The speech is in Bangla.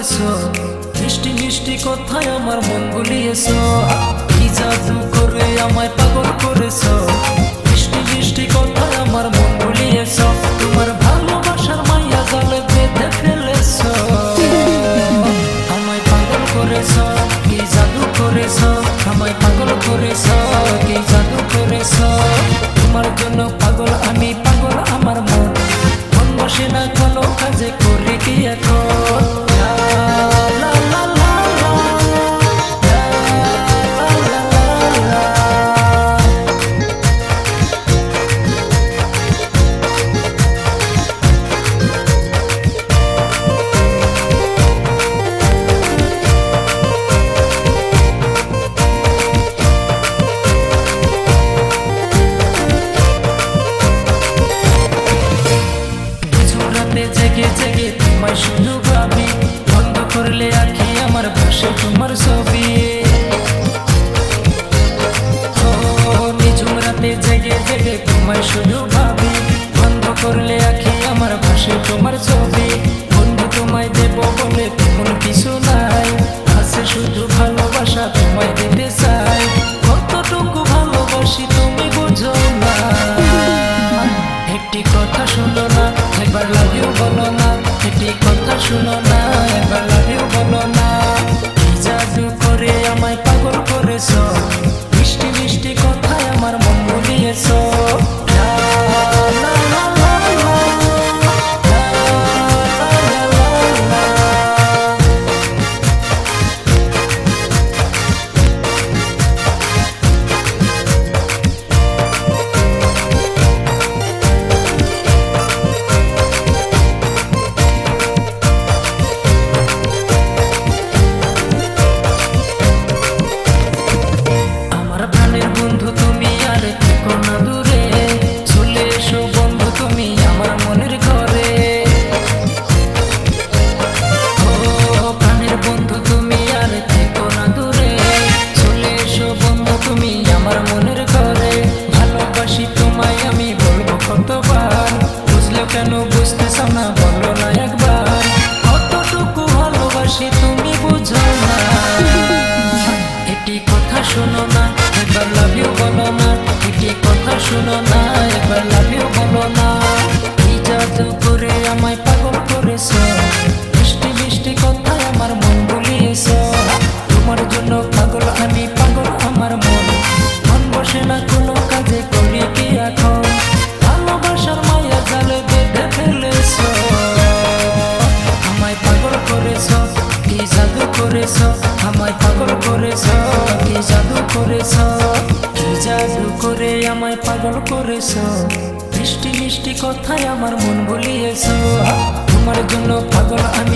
করেছ? মিষ্টি মিষ্টি কথায় আমার মন গুলিয়েছো কি জাদু করে আমায় পাগল করেছ? মিষ্টি মিষ্টি কথায় আমার মন গুলিয়েছো তোমার ভালোবাসার মাইয়া জালে বেঁধে ফেলেছো। আমায় পাগল করেছ, কি জাদু করেছ? আমায় পাগল করেছ, কি জাদু করেছ? তোমার জন্য পাগল আমি, পাগল আমার মন। মন বসে না কোনো কাজে করে কি এখন ভাসে তোমার ছবি। নিঝুম রাতে জেগে জেগে তোমায় শুধু ভাবি। বন্ধ করলে আখি আমার ভাসে তোমার ছবি। বন্ধু তোমায় দেব বলে তেমন কিছু নাই। আছে শুধু ভালোবাসা তোমায় দিতে চাই। কতটুকু ভালোবাসি তুমি বুঝো না। একটি কথা শুনো না, একবার লাভ বলো না। পাগল করেছ। মিষ্টি মিষ্টি কথায় আমার মন ভুলিয়েছ আমি বলব কতবার? বুঝলেও কেন বুঝতেছ না, বলো না একবার। কতটুকু ভালোবাসি তুমি বুঝো না। এটি কথা শোনো না, একবার লাভ ইউ বলো না। এটি কথা শোনো না, একবার লাভ ইউ বলো না। এই জাদু করে আমায় পাগল করেছ? মিষ্টি মিষ্টি কথায় আমার মন ভুলিয়েছ। তোমার জন্য পাগল আমি পাগল আমার মন। আমায় পাগল করেছ। মিষ্টি মিষ্টি কথায় আমার মন ভুলিয়েছ। তোমার জন্য পাগল আমি